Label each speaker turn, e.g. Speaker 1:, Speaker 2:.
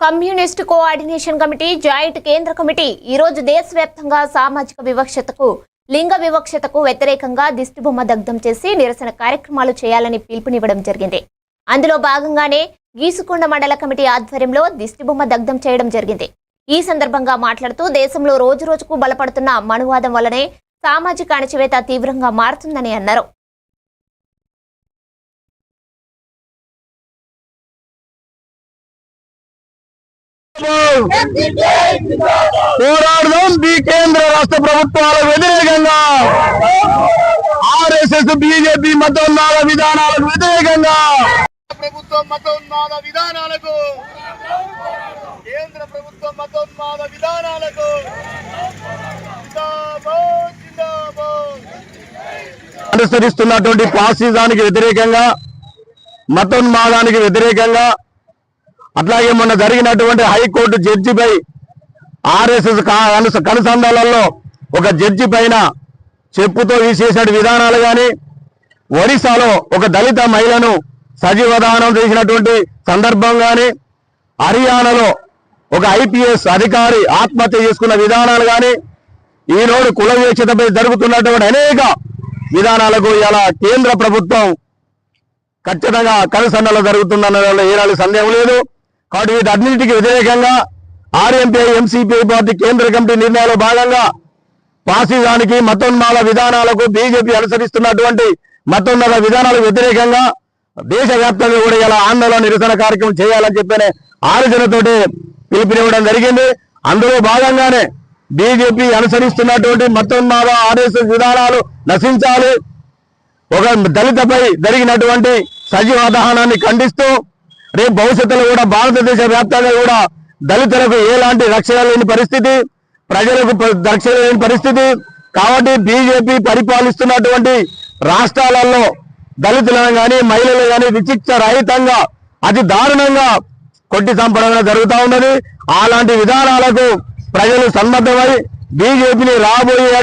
Speaker 1: Communist coordination committee joint కేంద్ర committee ఈరోజు దేశవ్యాప్తంగా సామాజిక వివక్షతకు లింగ వివక్షతకు వ్యతిరేకంగా దిష్టిబొమ్మ దగ్ధం చేసి నిరసన కార్యక్రమాలు చేయాలని పిలుపునివ్వడం జరిగింది. అందులో భాగంగానే గీసుకొండ మండల కమిటీ ఆధ్వర్యంలో దిష్టిబొమ్మ దగ్ధం చేయడం జరిగింది. ఈ సందర్భంగా మాట్లాడుతూ దేశంలో రోజు రోజుకు బలపడుతున్న మనువాదం వల్లనే సామాజిక అణచివేత తీవ్రంగా మారుతుందని అన్నారు.
Speaker 2: పోరాడదాం. బి కేంద్ర రాష్ట్ర ప్రభుత్వాల వ్యతిరేకంగా. ఆర్ఎస్ఎస్ బీజేపీ మతోన్మాద విధానాలకు వ్యతిరేకంగా.
Speaker 3: ప్రభుత్వం మతోన్మాద విధానాలకు. కేంద్ర ప్రభుత్వం మతోన్మాద విధానాలకు. జిందాబాద్ జిందాబాద్.
Speaker 2: అనుసరిస్తున్నటువంటి ఫాసిజానికి వ్యతిరేకంగా మతోన్మాదానికి వ్యతిరేకంగా అట్లాగే మొన్న జరిగినటువంటి హైకోర్టు జడ్జిపై ఆర్ఎస్ఎస్ కనుసంధానాల్లో ఒక జడ్జి పైన చెప్పుతో వీసేసిన విధానాలు కానీ ఒరిస్సాలో ఒక దళిత మహిళను సజీవదానం చేసినటువంటి సందర్భం కానీ హర్యానాలో ఒక ఐపీఎస్ అధికారి ఆత్మహత్య చేసుకున్న విధానాలు కానీ ఈనాడు కుల వివక్షతపై జరుగుతున్నటువంటి అనేక విధానాలకు ఇలా కేంద్ర ప్రభుత్వం ఖచ్చితంగా కనుసన్నలు జరుగుతుందన్న ఏనాడు సందేహం లేదు. కాబట్టి వీటన్నింటికి వ్యతిరేకంగా ఆర్ఎంపీ ఎంసీపీ పార్టీ కేంద్ర కమిటీ నిర్ణయాల్లో భాగంగా పాసిజానికి మతోన్మాల విధానాలకు బీజేపీ అనుసరిస్తున్నటువంటి మతోన్నత విధానాలకు వ్యతిరేకంగా దేశవ్యాప్తంగా కూడా ఇలా ఆందోళన నిరసన కార్యక్రమం చేయాలని చెప్పనే ఆలోచనతోటి పిలుపునివ్వడం జరిగింది. అందులో భాగంగానే బీజేపీ అనుసరిస్తున్నటువంటి మతోన్మాద ఆర్ఎస్ఎస్ విధానాలు నశించాలి. ఒక దళితపై జరిగినటువంటి సజీవ దహనాన్ని ఖండిస్తూ రేపు భవిష్యత్తులో కూడా భారతదేశ వ్యాప్తంగా కూడా దళితులకు ఎలాంటి రక్షణ లేని పరిస్థితి ప్రజలకు రక్షణ లేని పరిస్థితి. కాబట్టి బీజేపీ పరిపాలిస్తున్నటువంటి రాష్ట్రాలలో దళితులను కానీ మహిళలు కానీ విచిక్ష రహితంగా అతి దారుణంగా కొట్టి చంపడం జరుగుతూ ఉన్నది. అలాంటి విధానాలకు ప్రజలు సన్నద్ధమై బీజేపీని రాబోయే